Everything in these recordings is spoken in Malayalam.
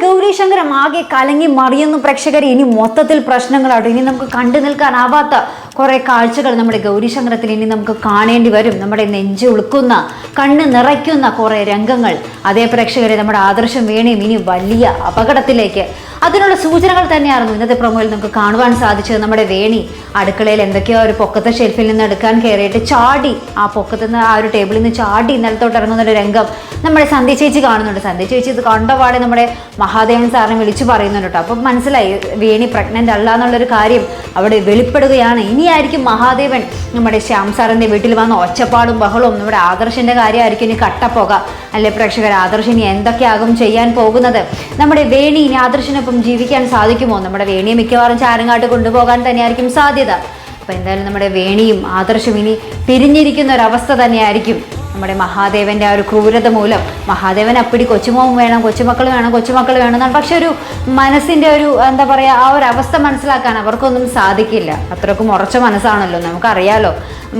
ഗൗരീശങ്കരം ആകെ കലങ്ങി മറിയുന്നു പ്രേക്ഷകർ ഇനി മൊത്തത്തിൽ പ്രശ്നങ്ങളാട്ടോ ഇനി നമുക്ക് കണ്ടു നിൽക്കാനാവാത്ത കുറെ കാഴ്ചകൾ നമ്മുടെ ഗൗരീശങ്കരത്തിൽ ഇനി നമുക്ക് കാണേണ്ടി വരും. നമ്മുടെ നെഞ്ച് ഉളുക്കുന്ന കണ്ണ് നിറയ്ക്കുന്ന കുറെ രംഗങ്ങൾ. അതേ പ്രേക്ഷകരെ നമ്മുടെ ആദർശം വേണേയും ഇനി വലിയ അപകടത്തിലേക്ക്. അതിനുള്ള സൂചനകൾ തന്നെയായിരുന്നു ഇന്നത്തെ പ്രൊമോയിൽ നമുക്ക് കാണുവാൻ സാധിച്ചത്. നമ്മുടെ വേണി അടുക്കളയിൽ എന്തൊക്കെയോ ഒരു പൊക്കത്തെ ഷെൽഫിൽ നിന്ന് എടുക്കാൻ കയറിയിട്ട് ചാടി ആ പൊക്കത്തു നിന്ന് ആ ഒരു ടേബിളിൽ നിന്ന് ചാടി നിലത്തോട്ട് ഇറങ്ങുന്ന ഒരു രംഗം നമ്മുടെ സന്ധ്യ ചേച്ചി കാണുന്നുണ്ട്. സന്ധ്യ ചേച്ചി ഇത് കണ്ടപാടെ നമ്മുടെ മഹാദേവൻ സാറിനെ വിളിച്ചു പറയുന്നുണ്ട് കേട്ടോ. അപ്പം മനസ്സിലായി വേണി പ്രഗ്നന്റ് അല്ല എന്നുള്ളൊരു കാര്യം അവിടെ വെളിപ്പെടുകയാണ്. ഇനിയായിരിക്കും മഹാദേവൻ. നമ്മുടെ ശ്യാം സാറിന്റെ വീട്ടിൽ വന്ന ഒച്ചപ്പാടും ബഹളവും നമ്മുടെ ആദർശിന്റെ കാര്യമായിരിക്കും ഇനി കട്ടപ്പുക. അല്ലെ പ്രേക്ഷകർ ആദർശ് ഇനി എന്തൊക്കെയാകും ചെയ്യാൻ പോകുന്നത്? നമ്മുടെ വേണി ഇനി ആദർശിനൊപ്പം ജീവിക്കാൻ സാധിക്കുമോ? നമ്മുടെ വേണിയെ മിക്കവാറും ചാരങ്ങാട്ട് കൊണ്ടുപോകാൻ തന്നെയായിരിക്കും സാധ്യത. അപ്പോൾ എന്തായാലും നമ്മുടെ വേണിയും ആദർശവും ഇനി പിരിഞ്ഞിരിക്കുന്ന ഒരവസ്ഥ തന്നെയായിരിക്കും. നമ്മുടെ മഹാദേവന്റെ ആ ഒരു ക്രൂരത മൂലം മഹാദേവൻ അപ്പിടി കൊച്ചുമോൻ വേണം കൊച്ചുമക്കൾ വേണം കൊച്ചുമക്കൾ വേണം എന്നാണ്. പക്ഷെ ഒരു മനസ്സിന്റെ ഒരു എന്താ പറയുക ആ ഒരു അവസ്ഥ മനസ്സിലാക്കാൻ അവർക്കൊന്നും സാധിക്കില്ല. അത്രക്കും ഉറച്ച മനസ്സാണല്ലോ. നമുക്കറിയാലോ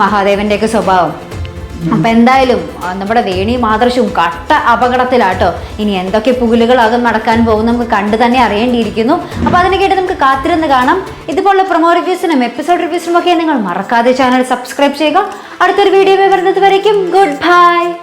മഹാദേവന്റെയൊക്കെ സ്വഭാവം. അപ്പൊ എന്തായാലും നമ്മുടെ വേണി മാതൃശും കട്ട അപകടത്തിലാട്ടോ. ഇനി എന്തൊക്കെ പുകലുകളാകും നടക്കാൻ പോകും നമുക്ക് കണ്ടു തന്നെ അറിയേണ്ടിയിരിക്കുന്നു. അപ്പൊ അതിനെ കേട്ട് നമുക്ക് കാത്തിരുന്ന് കാണാം. ഇതുപോലുള്ള പ്രൊമോ റിവ്യൂസിനും എപ്പിസോഡ് റിവ്യൂസിനും ഒക്കെ നിങ്ങൾ മറക്കാതെ ചാനൽ സബ്സ്ക്രൈബ് ചെയ്യുക. അടുത്തൊരു വീഡിയോ വരുന്നത് വരയ്ക്കും. Good bye